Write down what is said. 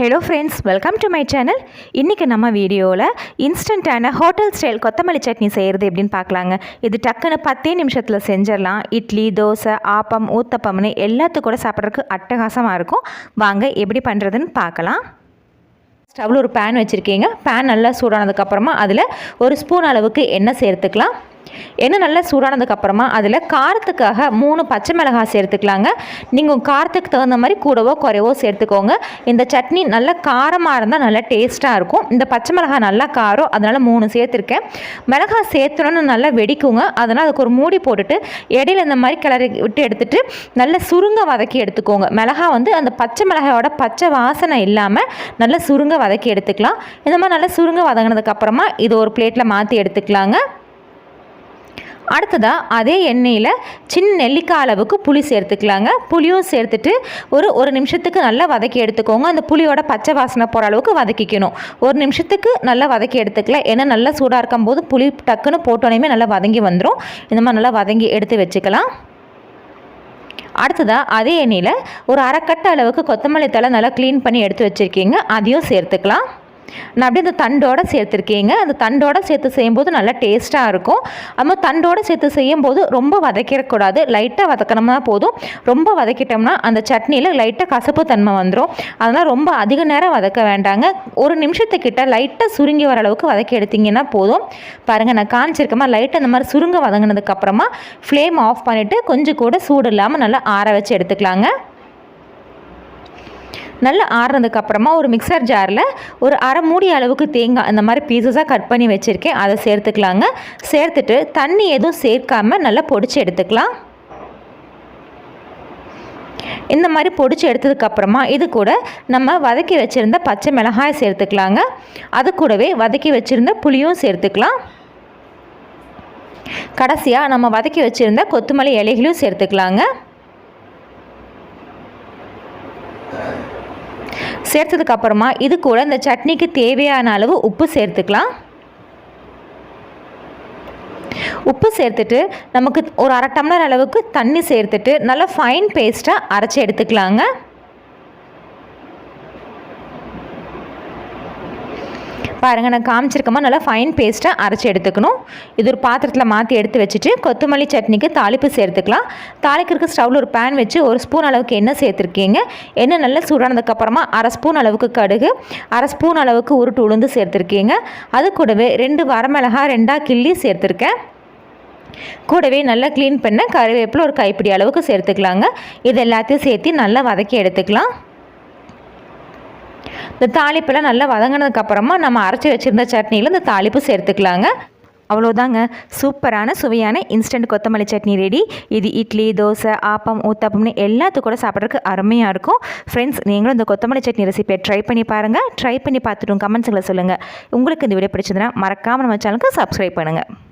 Hello friends welcome to my channel இன்றைக்கி நம்ம வீடியோவில் இன்ஸ்டண்ட்டான ஹோட்டல் ஸ்டைல் கொத்தமல்லி சட்னி செய்கிறது எப்படின்னு பார்க்கலாங்க. இது டக்குன்னு பத்தே நிமிஷத்தில் செஞ்சிடலாம். இட்லி தோசை ஆப்பம் ஊத்தப்பம்னு எல்லாத்துக்கும் கூட சாப்பிட்றதுக்கு அட்டகாசமாக இருக்கும். வாங்க எப்படி பண்ணுறதுன்னு பார்க்கலாம். ஸ்டவ்வில் ஒரு பேன் வச்சுருக்கீங்க. பேன் நல்லா சூடானதுக்கப்புறமா அதில் ஒரு ஸ்பூன் அளவுக்கு எண்ணெய் சேர்த்துக்கலாம். எண்ணெய் நல்லா சூடானதுக்கப்புறமா அதில் காரத்துக்காக மூணு பச்சை மிளகாய் சேர்த்துக்கலாங்க. நீங்கள் காரத்துக்கு தகுந்த மாதிரி கூடவோ குறைவோ சேர்த்துக்கோங்க. இந்த சட்னி நல்லா காரமாக இருந்தால் நல்லா டேஸ்ட்டாக இருக்கும். இந்த பச்சை மிளகாய் நல்லா காரம் அதனால் மூணு சேர்த்துருக்கேன். மிளகாய் சேர்த்தணும்னு நல்லா வெடிக்குங்க. அதனால் அதுக்கு ஒரு மூடி போட்டுட்டு இடையில இந்த மாதிரி கிளறி விட்டு எடுத்துகிட்டு நல்லா சுருங்க வதக்கி எடுத்துக்கோங்க. மிளகாய் வந்து அந்த பச்சை மிளகாயோட பச்சை வாசனை இல்லாமல் நல்லா சுருங்க வதக்கி எடுத்துக்கலாம். இந்த மாதிரி நல்லா சுருங்க வதங்கினதுக்கப்புறமா இது ஒரு பிளேட்டில் மாற்றி எடுத்துக்கலாங்க. அடுத்ததாக அதே எண்ணெயில் சின்ன நெல்லிக்காய் அளவுக்கு புளி சேர்த்துக்கலாங்க. புளியும் சேர்த்துட்டு ஒரு ஒரு நிமிஷத்துக்கு நல்லா வதக்கி எடுத்துக்கோங்க. அந்த புளியோட பச்சை வாசனை போகிற அளவுக்கு வதக்கிக்கணும். ஒரு நிமிஷத்துக்கு நல்லா வதக்கி எடுத்துக்கலாம் ஏன்னா நல்லா சூடாக இருக்கும் போது புளி டக்குன்னு போட்டோனையுமே நல்லா வதங்கி வந்துடும் இந்த மாதிரி நல்லா வதங்கி எடுத்து வச்சுக்கலாம். அடுத்ததாக அதே எண்ணெயில் ஒரு அரைக்கட்டை அளவுக்கு கொத்தமல்லி தலை நல்லா க்ளீன் பண்ணி எடுத்து வச்சுருக்கீங்க. அதையும் சேர்த்துக்கலாம். நான் அப்படியே அந்த தண்டோடு சேர்த்துருக்கீங்க. அந்த தண்டோடு சேர்த்து செய்யும்போது நல்லா டேஸ்ட்டாக இருக்கும். அது தண்டோடு சேர்த்து செய்யும்போது ரொம்ப வதக்கிடக்கூடாது. லைட்டாக வதக்கணும்னா போதும். ரொம்ப வதக்கிட்டோம்னா அந்த சட்னியில் லைட்டாக கசப்பு தன்மை வந்துடும் அதனால் ரொம்ப அதிக நேரம் வதக்க வேண்டாங்க. ஒரு நிமிஷத்துக்கிட்ட லைட்டாக சுருங்கி வர அளவுக்கு வதக்கி எடுத்திங்கன்னா போதும். பாருங்கள் நான் காமிச்சிருக்கமா லைட்டாக அந்த மாதிரி சுருங்க வதங்கினதுக்கப்புறமா ஃப்ளேம் ஆஃப் பண்ணிவிட்டு கொஞ்சம் கூட சூடு இல்லாமல் நல்லா ஆற வச்சு எடுத்துக்கலாங்க. நல்லா ஆறுனதுக்கப்புறமா ஒரு மிக்சர் ஜாரில் ஒரு அரை மூடி அளவுக்கு தேங்காய் அந்த மாதிரி பீசஸாக கட் பண்ணி வச்சுருக்கேன். அதை சேர்த்துக்கலாங்க. சேர்த்துட்டு தண்ணி எதுவும் சேர்க்காமல் நல்லா பொடிச்சு எடுத்துக்கலாம். இந்த மாதிரி பொடிச்சு எடுத்ததுக்கப்புறமா இது கூட நம்ம வதக்கி வச்சுருந்த பச்சை மிளகாய் சேர்த்துக்கலாங்க. அது கூடவே வதக்கி வச்சுருந்த புளியும் சேர்த்துக்கலாம். கடைசியாக நம்ம வதக்கி வச்சுருந்த கொத்தமல்லி இலைகளையும் சேர்த்துக்கலாங்க. சேர்த்ததுக்கப்புறமா இது கூட இந்த சட்னிக்கு தேவையான அளவு உப்பு சேர்த்துக்கலாம். உப்பு சேர்த்துட்டு நமக்கு ஒரு அரை டம்ளர் அளவுக்கு தண்ணி சேர்த்துட்டு நல்லா ஃபைன் பேஸ்ட்டாக அரைச்சி எடுத்துக்கலாங்க. பாருங்கள் நான் காமிச்சிருக்கமா நல்லா ஃபைன் பேஸ்ட்டாக அரைச்சி எடுத்துக்கணும். இது ஒரு பாத்திரத்தில் மாற்றி எடுத்து வச்சுட்டு கொத்தமல்லி சட்னிக்கு தாளிப்பு சேர்த்துக்கலாம். தாளிக்கிறதுக்கு ஸ்டவ்வில் ஒரு பேன் வச்சு ஒரு ஸ்பூன் அளவுக்கு எண்ணெய் சேர்த்துருக்கீங்க. எண்ணெய் நல்லா சூடானதுக்கப்புறமா அரை ஸ்பூன் அளவுக்கு கடுகு அரை ஸ்பூன் அளவுக்கு உருட்டு உளுந்து சேர்த்துருக்கீங்க. அது கூடவே ரெண்டு வரமிளகா ரெண்டாக கிள்ளி சேர்த்துருக்கேன். கூடவே நல்லா க்ளீன் பண்ண கருவேப்பில் ஒரு கைப்பிடி அளவுக்கு சேர்த்துக்கலாங்க. இது எல்லாத்தையும் சேர்த்து நல்லா வதக்கி எடுத்துக்கலாம். இந்த தாளிப்பெல்லாம் நல்லா வதங்கினதுக்கப்புறமா நம்ம அரைச்சி வச்சுருந்த சட்னியில் இந்த தாளிப்பு சேர்த்துக்கலாங்க. அவ்வளோதாங்க சூப்பரான சுவையான இன்ஸ்டன்ட் கொத்தமல்லி சட்னி ரெடி இது இட்லி தோசை ஆப்பம் ஊத்தப்பம்னு எல்லாத்துக்கும் கூட சாப்பிட்றதுக்கு அருமையாக இருக்கும். ஃப்ரெண்ட்ஸ் நீங்களும் இந்த கொத்தமல்லி சட்னி ரெசிபியை ட்ரை பண்ணி பாருங்கள் ட்ரை பண்ணி பார்த்துட்டு கமெண்ட்ஸுங்களை சொல்லுங்கள் உங்களுக்கு இந்த வீடியோ பிடிச்சதுன்னா மறக்காமல் நம்ம சேனலுக்கு சப்ஸ்கிரைப் பண்ணுங்கள்